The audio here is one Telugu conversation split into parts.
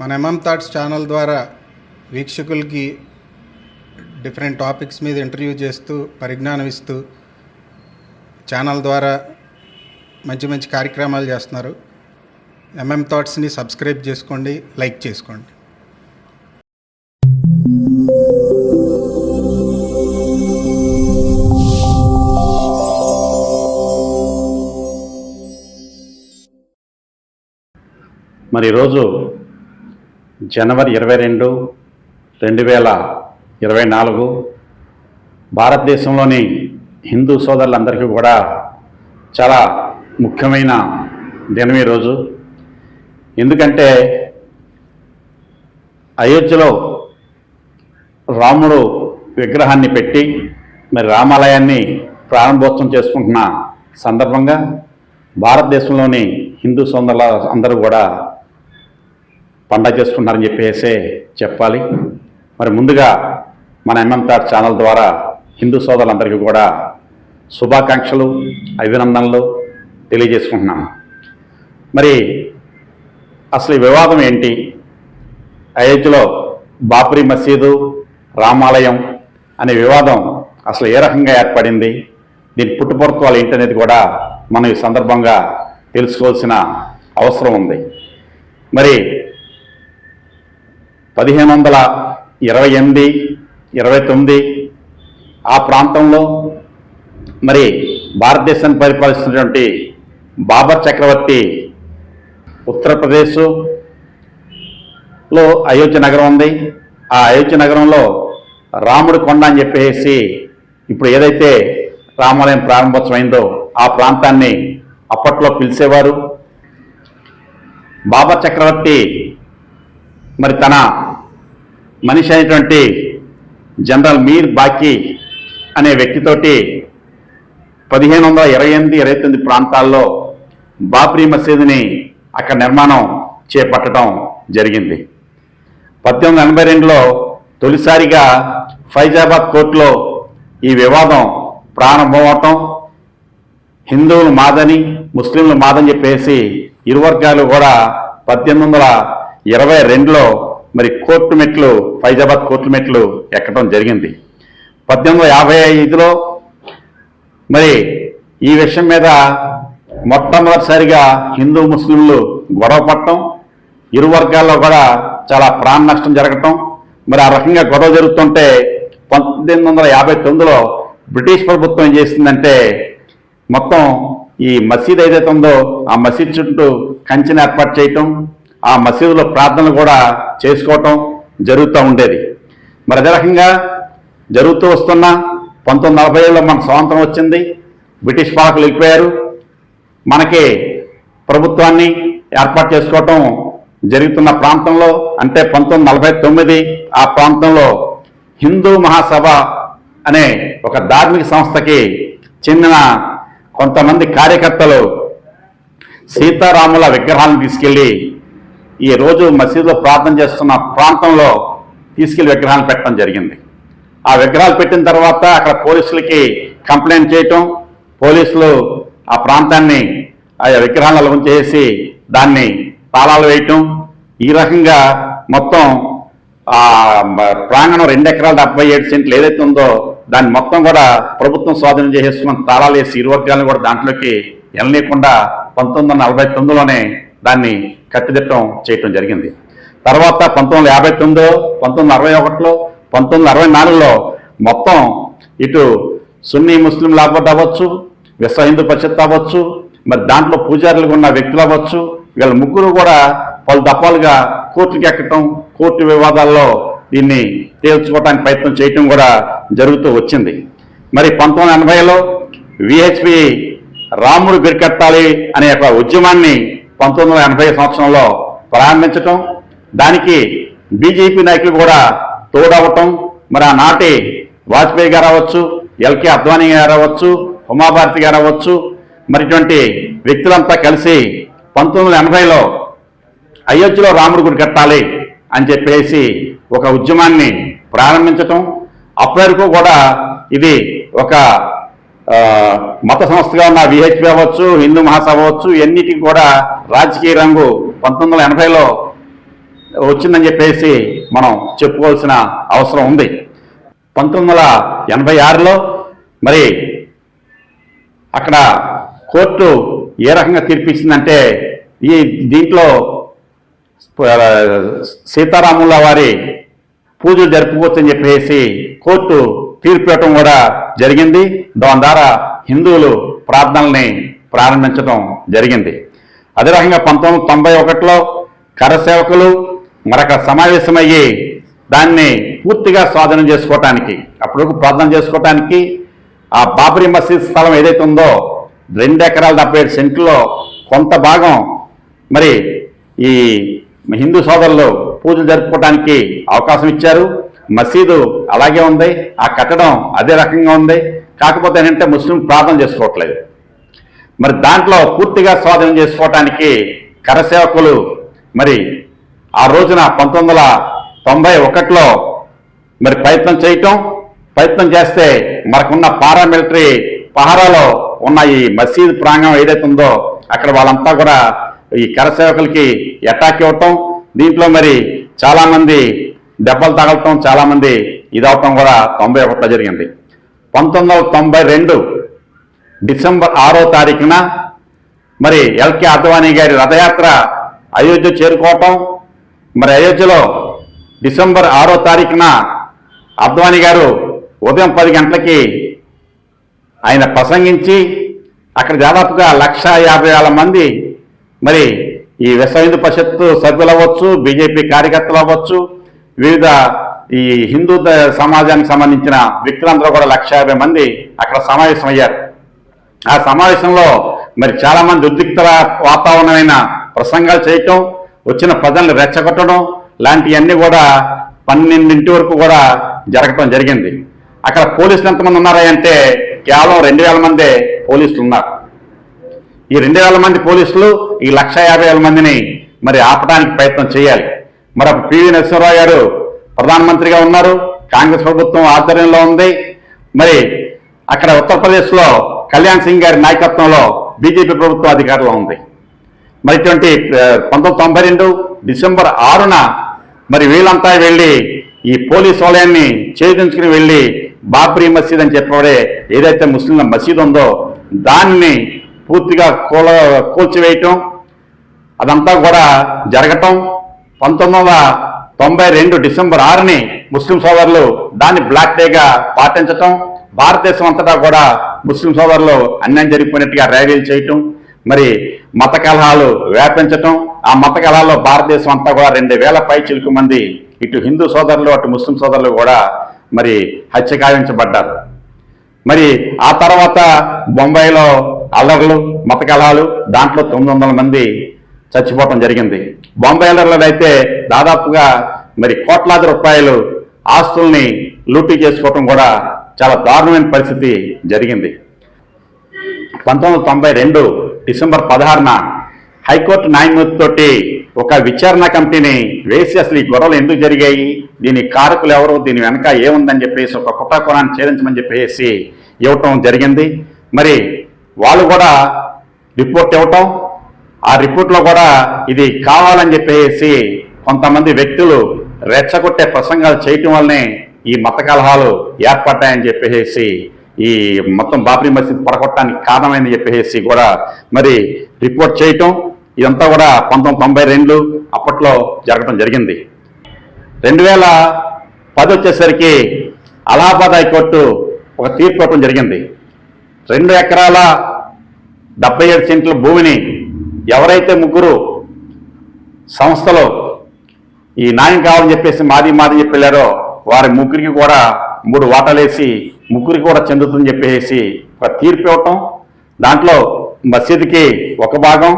మన ఎంఎం థాట్స్ ఛానల్ ద్వారా వీక్షకులకి డిఫరెంట్ టాపిక్స్ మీద ఇంటర్వ్యూ చేస్తూ పరిజ్ఞానం ఇస్తూ ఛానల్ ద్వారా మంచి మంచి కార్యక్రమాలు చేస్తున్నారు. ఎంఎం థాట్స్ని సబ్స్క్రైబ్ చేసుకోండి లైక్ చేసుకోండి. మరి ఈరోజు జనవరి ఇరవై రెండు రెండు వేల ఇరవై నాలుగు. భారతదేశంలోని హిందూ సోదరులందరికీ కూడా చాలా ముఖ్యమైన దినం ఈరోజు ఎందుకంటే అయోధ్యలో రాముడు విగ్రహాన్ని పెట్టి మరి రామాలయాన్ని ప్రారంభోత్సవం చేసుకుంటున్న సందర్భంగా భారతదేశంలోని హిందూ సోదరుల అందరూ కూడా పండగ చేసుకుంటున్నారని చెప్పేసే చెప్పాలి. మరి ముందుగా మన ఎంఎంతార్ ఛానల్ ద్వారా హిందూ సోదరులందరికీ కూడా శుభాకాంక్షలు అభినందనలు తెలియజేసుకుంటున్నాను మరి అసలు ఈ వివాదం ఏంటి? అయోధ్యలో బాబ్రీ మసీదు రామాలయం అనే వివాదం అసలు ఏ రకంగా ఏర్పడింది? దీని పుట్టుపొరత్వాలు ఏంటనేది కూడా మనం ఈ సందర్భంగా తెలుసుకోవాల్సిన అవసరం ఉంది. మరి పదిహేను వందల ఇరవై ఎనిమిది ఇరవై తొమ్మిది ఆ ప్రాంతంలో మరి భారతదేశాన్ని పరిపాలిస్తున్నటువంటి బాబర్ చక్రవర్తి ఉత్తరప్రదేశ్లో అయోధ్య నగరం ఉంది. ఆ అయోధ్య నగరంలో రాముడి కొండ అని చెప్పేసి ఇప్పుడు ఏదైతే రామాలయం ప్రారంభోత్సవమైందో ఆ ప్రాంతాన్ని అప్పట్లో పిలిచేవారు. బాబర్ చక్రవర్తి మరి తన మనిషి అయినటువంటి జనరల్ మీర్ బాకీ అనే వ్యక్తితోటి పదిహేను వందల ఇరవై ఎనిమిది ఇరవై తొమ్మిది ప్రాంతాల్లో బాబ్రీ మసీదుని అక్కడ నిర్మాణం చేపట్టడం జరిగింది. పద్దెనిమిది ఎనభై రెండులో తొలిసారిగా ఫైజాబాద్ కోర్టులో ఈ వివాదం ప్రారంభమవటం హిందువులు మాదని ముస్లింలు మాదని చెప్పేసి ఇరు వర్గాలు కూడా పద్దెనిమిది వందల ఇరవై రెండులో మరి కోర్టు మెట్లు ఫైజాబాద్ కోర్టు మెట్లు ఎక్కడం జరిగింది. పద్దెనిమిది వందల యాభై ఐదులో మరి ఈ విషయం మీద మొట్టమొదటిసారిగా హిందూ ముస్లింలు గొడవ పడటం ఇరు వర్గాల్లో కూడా చాలా ప్రాణ నష్టం జరగటం మరి ఆ రకంగా గొడవ జరుగుతుంటే పంతొమ్మిది వందల యాభై తొమ్మిదిలో బ్రిటిష్ ప్రభుత్వం ఏం చేసిందంటే మొత్తం ఈ మసీద్ ఏదైతే ఉందో ఆ మసీద్ చుట్టూ కంచెని ఏర్పాటు చేయటం ఆ మసీదులో ప్రార్థనలు కూడా చేసుకోవటం జరుగుతూ ఉండేది. మరి అదే రకంగా జరుగుతూ వస్తున్న పంతొమ్మిది నలభై ఏళ్ళలో మన స్వాతంత్రం వచ్చింది. బ్రిటిష్ పాలకులు వెళ్ళిపోయారు. మనకి ప్రభుత్వాన్ని ఏర్పాటు చేసుకోవటం జరుగుతున్న ప్రాంతంలో అంటే పంతొమ్మిది నలభై తొమ్మిది ఆ ప్రాంతంలో హిందూ మహాసభ అనే ఒక ధార్మిక సంస్థకి చెందిన కొంతమంది కార్యకర్తలు సీతారాముల విగ్రహాలను తీసుకెళ్ళి ఈ రోజు మసీదులో ప్రార్థన చేస్తున్న ప్రాంతంలో తీసుకెళ్ళి విగ్రహాలు పెట్టడం జరిగింది. ఆ విగ్రహాలు పెట్టిన తర్వాత అక్కడ పోలీసులకి కంప్లైంట్ చేయటం పోలీసులు ఆ ప్రాంతాన్ని ఆ విగ్రహాలను ఉంచేసి దాన్ని తాళాలు వేయటం. ఈ రకంగా మొత్తం ఆ ప్రాంగణం రెండు ఎకరాల డెబ్బై ఏడు సెంట్లు ఏదైతే ఉందో దాన్ని మొత్తం కూడా ప్రభుత్వం స్వాధీనం చేసేసుకున్న తాళాలు వేసి ఇరు వర్గాలను కూడా దాంట్లోకి వెళ్ళనీయకుండా పంతొమ్మిది వందల నలభై తొమ్మిదిలోనే దాన్ని కట్టుదిట్టం చేయటం జరిగింది. తర్వాత పంతొమ్మిది వందల యాభై తొమ్మిదిలో పంతొమ్మిది వందల అరవై ఒకటిలో పంతొమ్మిది వందల అరవై నాలుగులో మొత్తం ఇటు సున్నీ ముస్లిం లాభట్ అవ్వచ్చు విశ్వ హిందూ పరిషత్ అవ్వచ్చు మరి దాంట్లో పూజారులుగా ఉన్న వ్యక్తులు అవ్వచ్చు వీళ్ళ ముగ్గురు కూడా పలు దఫాలుగా కోర్టుకి ఎక్కటం కోర్టు వివాదాల్లో దీన్ని తేల్చుకోవడానికి ప్రయత్నం చేయటం కూడా జరుగుతూ వచ్చింది. మరి పంతొమ్మిది వందల ఎనభైలో విహెచ్పి రాముడు బిరికట్టాలి అనే ఒక ఉద్యమాన్ని పంతొమ్మిది వందల ఎనభై సంవత్సరంలో ప్రారంభించటం దానికి బీజేపీ నాయకులు కూడా తోడవటం మరి ఆనాటి వాజ్పేయి గారు అవ్వచ్చు ఎల్కే అద్వానీ గారు అవ్వచ్చు ఉమాభారతి గారు అవ్వచ్చు మరి ఇటువంటి వ్యక్తులంతా కలిసి పంతొమ్మిది వందల ఎనభైలో అయోధ్యలో రాముడి గుడి కట్టాలి అని చెప్పేసి ఒక ఉద్యమాన్ని ప్రారంభించటం. అప్పటి వరకు కూడా ఇది ఒక మత సంస్థగా ఉన్న విహెచ్పి అవ్వచ్చు హిందూ మహాసభ అవ్వచ్చు ఎన్నిటికి కూడా రాజకీయ రంగు పంతొమ్మిది వందల ఎనభైలో వచ్చిందని చెప్పేసి మనం చెప్పుకోవాల్సిన అవసరం ఉంది. పంతొమ్మిది వందల ఎనభై ఆరులో మరి అక్కడ కోర్టు ఏ రకంగా తీర్పిచ్చిందంటే ఈ దీంట్లో సీతారాముల వారి పూజలు జరుపుకోవచ్చని చెప్పేసి కోర్టు తీర్పు ఇవ్వటం కూడా జరిగింది. దాని ద్వారా హిందువులు ప్రార్థనల్ని ప్రారంభించడం జరిగింది. అదే రకంగా పంతొమ్మిది తొంభై ఒకటిలో కరసేవకులు మరొక సమావేశమయ్యి దాన్ని పూర్తిగా స్వాధీనం చేసుకోవటానికి అప్పుడు ప్రార్థన చేసుకోవటానికి ఆ బాబరీ మసీద్ స్థలం ఏదైతే ఉందో రెండు ఎకరాల డెబ్బై ఏడు సెంట్లో కొంత భాగం మరి ఈ హిందూ సోదరులు పూజలు జరుపుకోవడానికి అవకాశం ఇచ్చారు. మసీదు అలాగే ఉంది ఆ కట్టడం అదే రకంగా ఉంది. కాకపోతే ఏంటంటే ముస్లిం ప్రార్థన చేసుకోవట్లేదు. మరి దాంట్లో పూర్తిగా స్వాధీనం చేసుకోవటానికి కరసేవకులు మరి ఆ రోజున పంతొమ్మిది వందల తొంభై ఒకటిలో మరి ప్రయత్నం చేయటం ప్రయత్నం చేస్తే మనకున్న పారామిలిటరీ పహారాలో ఉన్న ఈ మసీద్ ప్రాంగణం ఏదైతే ఉందో అక్కడ వాళ్ళంతా కూడా ఈ కరసేవకులకి అటాక్ ఇవ్వటం. దీంట్లో మరి చాలామంది దెబ్బలు తగలటం చాలామంది ఇదవటం కూడా తొంభై ఒకటిలో జరిగింది. పంతొమ్మిది వందల తొంభై రెండు డిసెంబర్ ఆరో తారీఖున మరి ఎల్కే అద్వానీ గారి రథయాత్ర అయోధ్య చేరుకోవటం మరి అయోధ్యలో డిసెంబర్ ఆరో తారీఖున అద్వానీ గారు ఉదయం పది గంటలకి ఆయన ప్రసంగించి అక్కడ దాదాపుగా లక్ష యాభై వేల మంది మరి ఈ విశ్వ హిందూ పరిషత్తు సభ్యులు అవ్వచ్చు బీజేపీ కార్యకర్తలు అవ్వచ్చు వివిధ ఈ హిందూ సమాజానికి సంబంధించిన వ్యక్తులందరూ కూడా లక్ష యాభై మంది అక్కడ సమావేశమయ్యారు. ఆ సమావేశంలో మరి చాలామంది ఉద్రిక్త వాతావరణమైన ప్రసంగాలు చేయటం వచ్చిన ప్రజల్ని రెచ్చగొట్టడం లాంటివన్నీ కూడా పన్నెండింటి వరకు కూడా జరగటం జరిగింది. అక్కడ పోలీసులు ఎంతమంది ఉన్నారా అంటే కేవలం రెండు వేల మందే పోలీసులు ఉన్నారు. ఈ రెండు వేల మంది పోలీసులు ఈ లక్ష యాభై వేల మందిని మరి ఆపడానికి ప్రయత్నం చేయాలి. మరి పివి నరసింహరావు గారు ప్రధానమంత్రిగా ఉన్నారు. కాంగ్రెస్ ప్రభుత్వం ఆధ్వర్యంలో ఉంది. మరి అక్కడ ఉత్తరప్రదేశ్లో కళ్యాణ్ సింగ్ గారి నాయకత్వంలో బీజేపీ ప్రభుత్వం అధికారంలో ఉంది. మరి ఇటువంటి పంతొమ్మిది తొంభై రెండు డిసెంబర్ ఆరున మరి వీళ్ళంతా వెళ్ళి ఈ పోలీస్ వలయాన్ని ఛేదించుకుని వెళ్ళి బాబ్రీ మసీద్ అని చెప్పబడే ఏదైతే ముస్లింల మసీద్ ఉందో దాన్ని పూర్తిగా కూల కూల్చివేయటం అదంతా కూడా జరగటం పంతొమ్మిది వందల తొంభై రెండు డిసెంబర్ ఆరుని ముస్లిం సోదరులు దాన్ని బ్లాక్ డేగా పాటించటం భారతదేశం అంతటా కూడా ముస్లిం సోదరులు అన్యాయం జరిగిపోయినట్టుగా ర్యాలీలు చేయటం మరి మత కలహాలు వ్యాపించటం ఆ మత కలహాల్లో భారతదేశం అంతా కూడా రెండు వేల పై చిలుకు మంది ఇటు హిందూ సోదరులు అటు ముస్లిం సోదరులు కూడా మరి హత్య గావించబడ్డారు. మరి ఆ తర్వాత బొంబాయిలో అల్లర్లు మత కలహాలు దాంట్లో తొమ్మిది వందల మంది చచ్చిపోవటం జరిగింది. బొంబాయి అయితే దాదాపుగా మరి కోట్లాది రూపాయలు ఆస్తుల్ని లూటీ చేసుకోవటం కూడా చాలా దారుణమైన పరిస్థితి జరిగింది. పంతొమ్మిది వందల తొంభై రెండు డిసెంబర్ పదహారున హైకోర్టు న్యాయమూర్తితోటి ఒక విచారణ కమిటీని వేసి అసలు ఈ గొడవలు ఎందుకు జరిగాయి? దీని కారకులు ఎవరు? దీని వెనక ఏముందని చెప్పేసి ఒక కుట్రకోణాన్ని ఛేదించమని చెప్పేసి ఇవ్వటం జరిగింది. మరి వాళ్ళు కూడా రిపోర్ట్ ఇవ్వటం ఆ రిపోర్ట్లో కూడా ఇది కావాలని చెప్పేసి కొంతమంది వ్యక్తులు రెచ్చగొట్టే ప్రసంగాలు చేయటం వల్లనే ఈ మత కలహాలు ఏర్పడ్డాయని చెప్పేసి ఈ మొత్తం బాబ్రీ మసీద్ పడగొట్టడానికి కారణమైందని చెప్పేసి కూడా మరి రిపోర్ట్ చేయటం ఇదంతా కూడా పంతొమ్మిది తొంభై రెండు అప్పట్లో జరగడం జరిగింది. రెండు వేల పది వచ్చేసరికి అలహాబాద్ హైకోర్టు ఒక తీర్పు ఇవ్వడం జరిగింది. రెండు ఎకరాల డెబ్బై ఏడు సెంట్ల భూమిని ఎవరైతే ముగ్గురు సంస్థలో ఈ నాయం కావాలని చెప్పేసి మాది మాది చెప్పి వెళ్ళారో వారి ముగ్గురికి కూడా మూడు వాటాలేసి ముగ్గురికి కూడా చెందుతుందని చెప్పేసి ఒక తీర్పు ఇవ్వటం. దాంట్లో మసీదుకి ఒక భాగం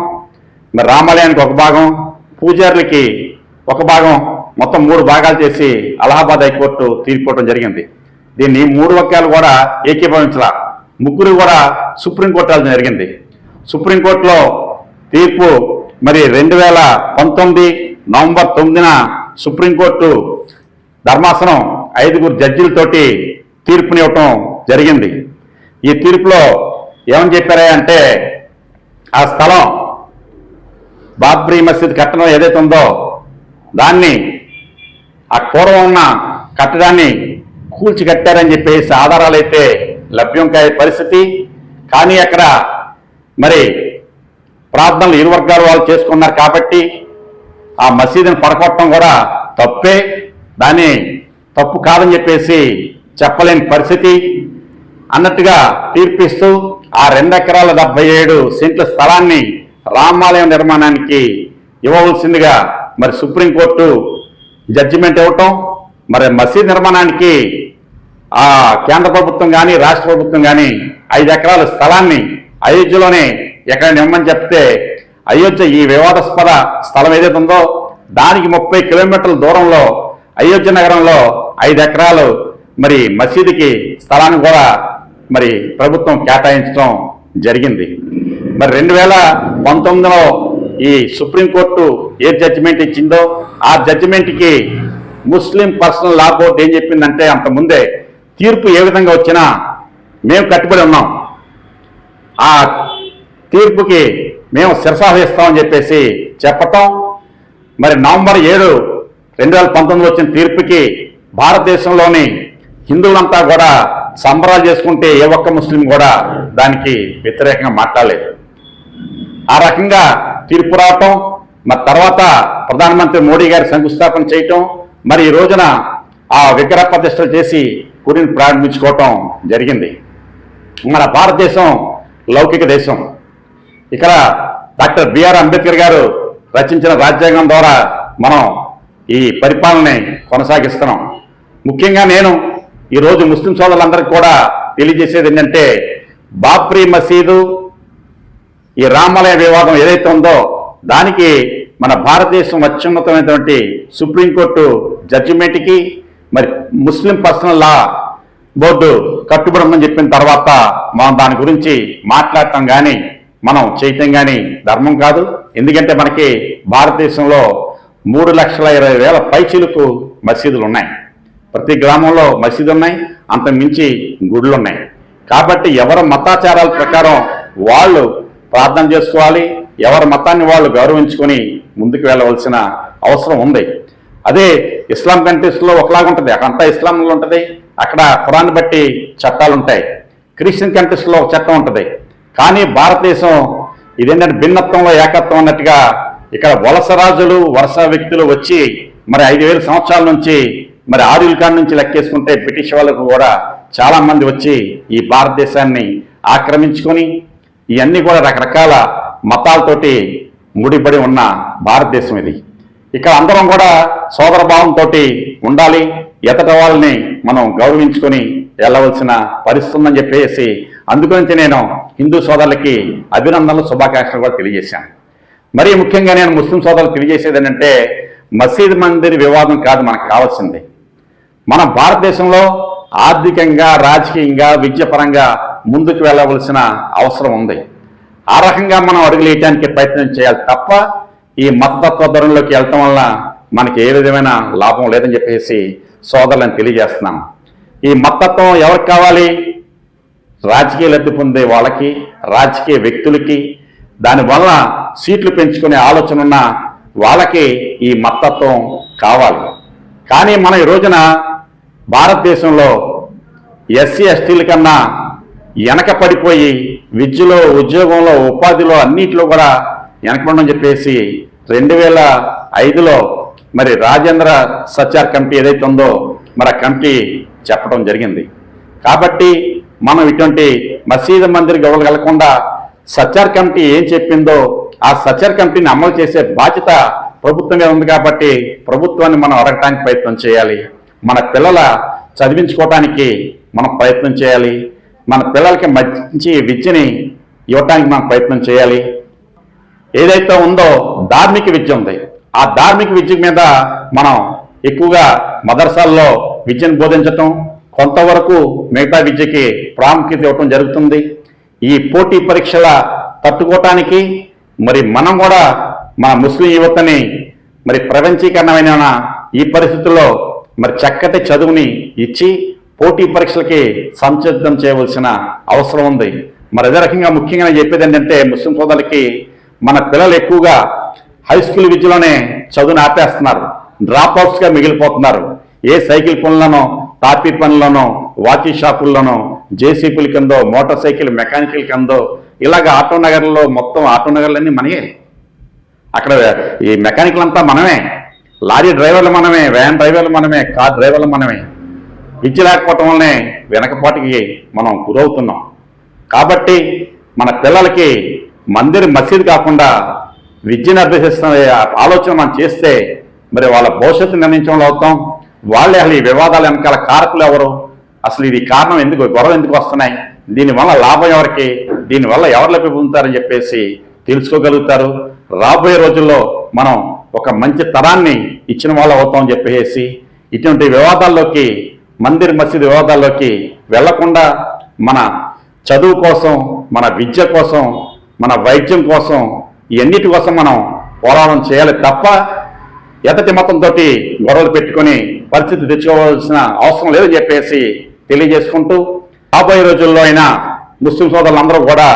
మరి రామాలయానికి ఒక భాగం పూజారులకి ఒక భాగం మొత్తం మూడు భాగాలు చేసి అలహాబాద్ హైకోర్టు తీర్పు ఇవ్వడం జరిగింది. దీన్ని మూడు వర్గాలు కూడా ఏకీభవించాల. ముగ్గురు కూడా సుప్రీంకోర్టు వెళ్ళడం జరిగింది. సుప్రీంకోర్టులో తీర్పు మరి రెండు వేల పంతొమ్మిది నవంబర్ తొమ్మిదిన సుప్రీంకోర్టు ధర్మాసనం ఐదుగురు జడ్జిలతోటి తీర్పునివ్వటం జరిగింది. ఈ తీర్పులో ఏమని చెప్పారా అంటే ఆ స్థలం బాబ్రీ మసీద్ కట్టడం ఏదైతే ఉందో దాన్ని ఆ పూర్వం ఉన్న కట్టడాన్ని కూల్చి కట్టారని చెప్పేసి ఆధారాలు అయితే లభ్యం కాయే పరిస్థితి. కానీ అక్కడ మరి ప్రార్థనలు ఇరు వర్గాల వాళ్ళు చేసుకున్నారు కాబట్టి ఆ మసీదుని పడగొట్టడం కూడా తప్పే. దాన్ని తప్పు కాదని చెప్పేసి చెప్పలేని పరిస్థితి. అన్నట్టుగా తీర్పిస్తూ ఆ రెండు ఎకరాల డెబ్బై ఏడు సెంట్ల స్థలాన్ని రామాలయం నిర్మాణానికి ఇవ్వవలసిందిగా మరి సుప్రీంకోర్టు జడ్జిమెంట్ ఇవ్వటం మరి మసీద్ నిర్మాణానికి ఆ కేంద్ర ప్రభుత్వం కానీ రాష్ట్ర ప్రభుత్వం కానీ ఐదు ఎకరాల స్థలాన్ని అయోధ్యలోనే ఎక్కడ నిమ్మని చెప్తే అయోధ్య ఈ వివాదాస్పద స్థలం ఏదైతే ఉందో దానికి ముప్పై కిలోమీటర్ల దూరంలో అయోధ్య నగరంలో ఐదు ఎకరాలు మరి మసీదుకి స్థలాన్ని కూడా మరి ప్రభుత్వం కేటాయించడం జరిగింది. మరి రెండు వేల పంతొమ్మిదిలో ఈ సుప్రీంకోర్టు ఏ జడ్జిమెంట్ ఇచ్చిందో ఆ జడ్జిమెంట్కి ముస్లిం పర్సనల్ లా కోర్టు ఏం చెప్పిందంటే అంత ముందే తీర్పు ఏ విధంగా వచ్చినా మేము కట్టుబడి ఉన్నాం. ఆ తీర్పుకి మేము శిరసాహిస్తామని చెప్పేసి చెప్పటం. మరి నవంబర్ ఏడు రెండు వేల పంతొమ్మిది వచ్చిన తీర్పుకి భారతదేశంలోని హిందువులంతా కూడా సంబరాలు చేసుకుంటే ఏ ఒక్క ముస్లిం కూడా దానికి వ్యతిరేకంగా మాట్లాడలేదు. ఆ రకంగా తీర్పు రావటం మరి తర్వాత ప్రధానమంత్రి మోడీ గారి శంకుస్థాపన చేయటం మరి ఈ రోజున ఆ విగ్రహ ప్రతిష్టలు చేసి గుడిని ప్రారంభించుకోవటం జరిగింది. మన భారతదేశం లౌకిక దేశం. ఇక్కడ డాక్టర్ బిఆర్ అంబేద్కర్ గారు రచించిన రాజ్యాంగం ద్వారా మనం ఈ పరిపాలనని కొనసాగిస్తున్నాం. ముఖ్యంగా నేను ఈరోజు ముస్లిం సోదరులందరికీ కూడా తెలియజేసేది ఏంటంటే బాబ్రీ మసీదు ఈ రామాలయ వివాదం ఏదైతే ఉందో దానికి మన భారతదేశం అత్యున్నతమైనటువంటి సుప్రీంకోర్టు జడ్జిమెంట్కి మరి ముస్లిం పర్సనల్ లా బోర్డు కట్టుబడి చెప్పిన తర్వాత మనం దాని గురించి మాట్లాడటం కానీ మనం చేయటం కానీ ధర్మం కాదు. ఎందుకంటే మనకి భారతదేశంలో మూడు లక్షల ఇరవై వేల పైచీలకు మసీదులు ఉన్నాయి. ప్రతి గ్రామంలో మసీదు ఉన్నాయి. అంత మించి గుడులు ఉన్నాయి. కాబట్టి ఎవరి మతాచారాల ప్రకారం వాళ్ళు ప్రార్థన చేసుకోవాలి ఎవరి మతాన్ని వాళ్ళు గౌరవించుకొని ముందుకు వెళ్ళవలసిన అవసరం ఉంది. అదే ఇస్లాం కంట్రీస్లో ఒకలాగా ఉంటుంది. అక్కడంతా ఇస్లాంలో ఉంటుంది. అక్కడ ఖురాన్ బట్టి చట్టాలు ఉంటాయి క్రిస్టియన్ కంట్రీస్లో ఒక చట్టం ఉంటుంది. కానీ భారతదేశం ఇదేంటంటే భిన్నత్వంలో ఏకత్వం అన్నట్టుగా ఇక్కడ వలస రాజులు వలస వ్యక్తులు వచ్చి మరి ఐదు వేల సంవత్సరాల నుంచి మరి ఆదిల్ ఖాన్ నుంచి లెక్కేసుకుంటే బ్రిటిష్ వాళ్ళకు కూడా చాలామంది వచ్చి ఈ భారతదేశాన్ని ఆక్రమించుకొని ఇవన్నీ కూడా రకరకాల మతాలతోటి ముడిపడి ఉన్న భారతదేశం ఇది. ఇక్కడ అందరం కూడా సోదరభావంతో ఉండాలి ఎతట వాళ్ళని మనం గౌరవించుకొని వెళ్ళవలసిన పరిస్థితుందని చెప్పేసి అందుగురించి నేను హిందూ సోదరులకి అభినందనలు శుభాకాంక్షలు కూడా తెలియజేశాను. మరీ ముఖ్యంగా నేను ముస్లిం సోదరులు తెలియజేసేది ఏంటంటే మసీద్ మందిర్ వివాదం కాదు మనకు కావాల్సింది. మన భారతదేశంలో ఆర్థికంగా రాజకీయంగా విద్యపరంగా ముందుకు వెళ్ళవలసిన అవసరం ఉంది. ఆ రకంగా మనం అడుగులేయడానికి ప్రయత్నం చేయాలి తప్ప ఈ మతతత్వ ధోరణిలోకి వెళ్ళటం వల్ల మనకి ఏ విధమైన లాభం లేదని చెప్పేసి సోదరులను తెలియజేస్తున్నాం. ఈ మతత్వం ఎవరికి కావాలి? రాజకీయ లబ్ధి పొందే వాళ్ళకి రాజకీయ వ్యక్తులకి దానివల్ల సీట్లు పెంచుకునే ఆలోచన ఉన్న వాళ్ళకి ఈ మతత్వం కావాలి. కానీ మనం ఈ రోజున భారతదేశంలో ఎస్సీ ఎస్టీల కన్నా వెనక పడిపోయి విద్యలో ఉద్యోగంలో ఉపాధిలో అన్నిట్లో కూడా వెనకబడని చెప్పేసి రెండు వేల ఐదులో మరి రాజేంద్ర సచార్ కమిటీ ఏదైతే ఉందో మరి ఆ కమిటీ చెప్పడం జరిగింది. కాబట్టి మనం ఇటువంటి మసీదు మందిర్ గొడవలు కలగకుండా సచార్ కమిటీ ఏం చెప్పిందో ఆ సచార్ కమిటీని అమలు చేసే బాధ్యత ప్రభుత్వమే ఉంది కాబట్టి ప్రభుత్వాన్ని మనం అడగటానికి ప్రయత్నం చేయాలి. మన పిల్లల చదివించుకోవటానికి మనం ప్రయత్నం చేయాలి. మన పిల్లలకి మంచి విద్యని ఇవ్వటానికి మనం ప్రయత్నం చేయాలి. ఏదైతే ఉందో ధార్మిక విద్య ఉంది. ఆ ధార్మిక విద్య మీద మనం ఎక్కువగా మదర్సాల్లో విద్యను బోధించటం కొంతవరకు మిగతా విద్యకి ప్రాముఖ్యత ఇవ్వటం జరుగుతుంది. ఈ పోటీ పరీక్షల తట్టుకోవటానికి మరి మనం కూడా మన ముస్లిం యువతని మరి ప్రపంచీకరణమైన ఈ పరిస్థితుల్లో మరి చక్కటి చదువుని ఇచ్చి పోటీ పరీక్షలకి సంసిద్ధం చేయవలసిన అవసరం ఉంది. మరి అదే రకంగా ముఖ్యంగా నేను చెప్పేది ఏంటంటే ముస్లిం సోదరులకి మన పిల్లలు ఎక్కువగా హై స్కూల్ విద్యలోనే చదువుని ఆపేస్తున్నారు. డ్రాప్ అవుట్స్గా మిగిలిపోతున్నారు. ఏ సైకిల్ పనులనో టాపీ పనులను వాచీ షాపుల్లోనో జేసీపీల కిందో మోటార్ సైకిల్ మెకానికల్ కిందో ఇలాగ ఆటో నగర్లో మొత్తం ఆటో నగర్లన్నీ మనయే. అక్కడ ఈ మెకానికల్ అంతా మనమే. లారీ డ్రైవర్లు మనమే వ్యాన్ డ్రైవర్లు మనమే కార్ డ్రైవర్లు మనమే. విద్య లేకపోవటం వల్లనే వెనకపాటికి మనం గురవుతున్నాం. కాబట్టి మన పిల్లలకి మందిర్ మసీద్ కాకుండా విద్యను అభ్యసిస్తున్న ఆలోచన మనం చేస్తే మరి వాళ్ళ భవిష్యత్తు నిర్ణయించడంలో అవుతాం. వాళ్ళే అసలు ఈ వివాదాల వెనకాల కారకులు ఎవరు? అసలు ఇది కారణం ఎందుకు? గొడవ ఎందుకు వస్తున్నాయి? దీనివల్ల లాభం ఎవరికి? దీనివల్ల ఎవరు లభ్య పొందుతారని చెప్పేసి తెలుసుకోగలుగుతారు. రాబోయే రోజుల్లో మనం ఒక మంచి తరాన్ని ఇచ్చిన వాళ్ళు అవుతామని చెప్పేసి ఇటువంటి వివాదాల్లోకి మందిర్ మసీద్ వివాదాల్లోకి వెళ్ళకుండా మన చదువు కోసం మన విద్య కోసం మన వైద్యం కోసం ఇవన్నిటి కోసం మనం పోరాటం చేయాలి తప్ప ఎతటి మతంతో గొడవలు పెట్టుకొని పరిస్థితి తెచ్చుకోవాల్సిన అవసరం లేదని చెప్పేసి తెలియజేసుకుంటూ రాబోయే రోజుల్లో అయినా ముస్లిం సోదరులందరూ కూడా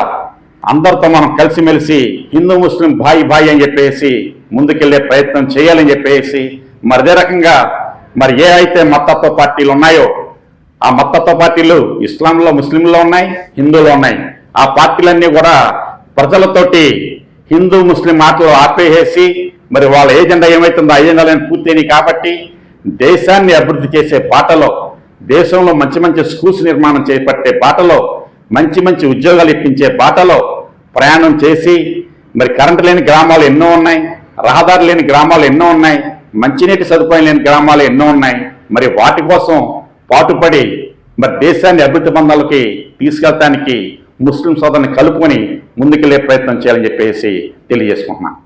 అందరితో మనం కలిసిమెలిసి హిందూ ముస్లిం భాయి భాయి అని చెప్పేసి ముందుకెళ్ళే ప్రయత్నం చేయాలని చెప్పేసి మరి అదే రకంగా మరి ఏ అయితే మతత్వ పార్టీలు ఉన్నాయో ఆ మతత్వ పార్టీలు ఇస్లాంలో ముస్లింలో ఉన్నాయి హిందువులో ఉన్నాయి. ఆ పార్టీలన్నీ కూడా ప్రజలతోటి హిందూ ముస్లిం మాటలు ఆపేసేసి మరి వాళ్ళ ఏజెండా ఏమవుతుందో ఆ ఏజెండాలను పూర్తయినాయి కాబట్టి దేశాన్ని అభివృద్ధి చేసే బాటలో దేశంలో మంచి మంచి స్కూల్స్ నిర్మాణం చేపట్టే బాటలో మంచి మంచి ఉద్యోగాలు ఇప్పించే బాటలో ప్రయాణం చేసి మరి కరెంటు లేని గ్రామాలు ఎన్నో ఉన్నాయి రహదారి లేని గ్రామాలు ఎన్నో ఉన్నాయి మంచినీటి సదుపాయం లేని గ్రామాలు ఎన్నో ఉన్నాయి మరి వాటి కోసం పాటుపడి మరి దేశాన్ని అభివృద్ధి బంధాలకి తీసుకెళ్ళటానికి ముస్లిం సోదరుని కలుపుకొని ముందుకెళ్ళే ప్రయత్నం చేయాలని చెప్పేసి తెలియజేసుకుంటున్నాను.